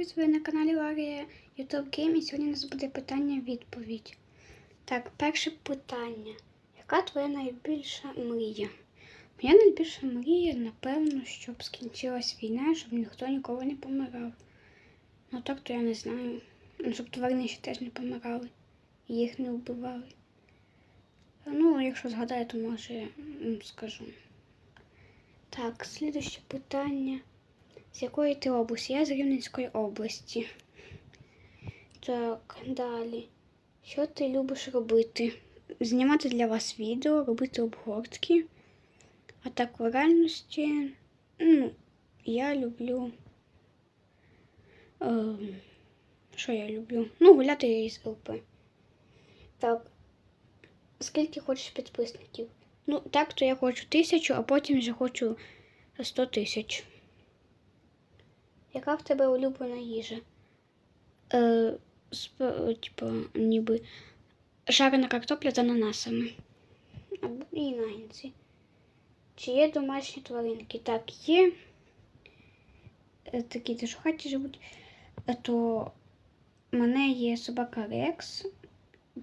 привіт! Ви на каналі Ларія YouTube Game і сьогодні у нас буде питання-відповідь. Так, перше питання. Яка твоя найбільша мрія? Моя найбільша мрія, напевно, щоб скінчилась війна, щоб ніхто ніколи не помирав. Ну так то я не знаю. Ну, Щоб тварини ще теж не помирали. І їх не вбивали. Ну, якщо згадаю, то може скажу. Так, слідуще питання. З якої ти області? Я з Рівненської області. Так, далі. Що ти любиш робити? Знімати для вас відео, робити обгортки. А так в реальності, ну, я люблю. Е, що я люблю? Ну, гуляти із ЛП. Так. Скільки хочеш підписників? Ну, так, то я хочу тисячу, а потім вже хочу 100 тисяч. Яка в тебе улюблена їжа? Е, сп, типу, ніби жарена картопля з ананасами. Або і нагінці. Чи є домашні тваринки? Так, є. Е, Такі теж в хаті живуть. Е, То в мене є собака Рекс,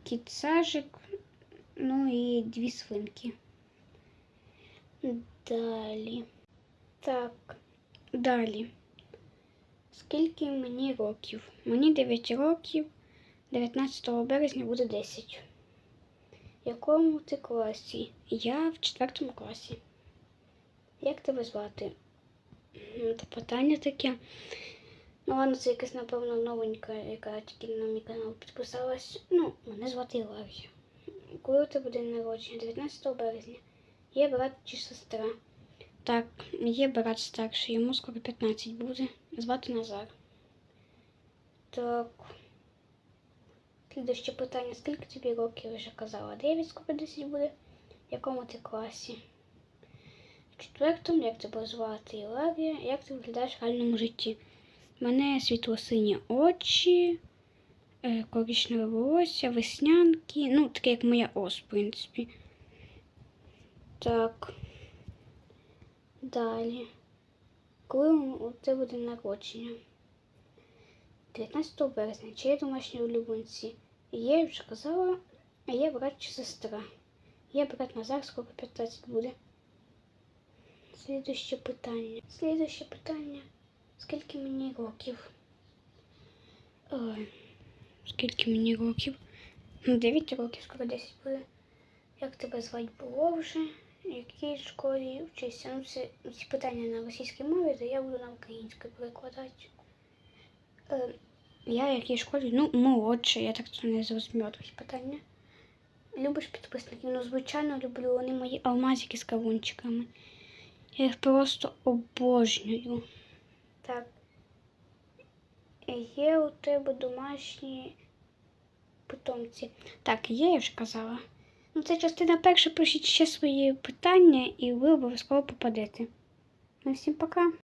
кіт Сажик, ну і дві свинки. Далі. Так, далі. Скільки мені років? Мені 9 років, 19 березня буде 10. В якому ти класі? Я в 4 класі. Як тебе звати? Це питання таке. Ну, ладно, це якась, напевно, новенька, яка тільки на мій канал підписалась. Ну, мене звати Іларія. Коли у тебе день народження? 19 березня. Є брат чи сестра? Так, є брат старший, йому скоро 15 буде. Звати Назар. Так. Слідуще питання. Скільки тобі років вже казала? 9 скоро 10 буде. В якому ти класі? В четвертому, як тебе звати Іларія, як ти виглядаєш в реальному житті? У мене світло-сині очі, е, коричневе волосся, веснянки. Ну, таке як моя ос, в принципі. Так. Далі. Коли у тебе народження? 19 березня. Чи є домашні улюбленці? Є, вже казала, а є брат чи сестра. Є брат Назар, скоро 15 буде. Слідуще питання. Слідуще питання. Скільки мені років? Ой, скільки мені років? Ну, 9 років, скоро 10 буде. Як тебе звати було вже? В якій школі вчишся? Ну, це ці питання на російській мові, то я буду на українській перекладати. Е, я в якій школі? Ну, молодша, я так то не зрозуміла ці питання. Любиш підписників? Ну, звичайно, люблю. Вони мої алмазики з кавунчиками. Я їх просто обожнюю. Так. Є у тебе домашні питомці. Так, є, я вже казала. Ну, це частина перша. Пишіть ще свої питання, і ви обов'язково попадете. Ну, всім пока.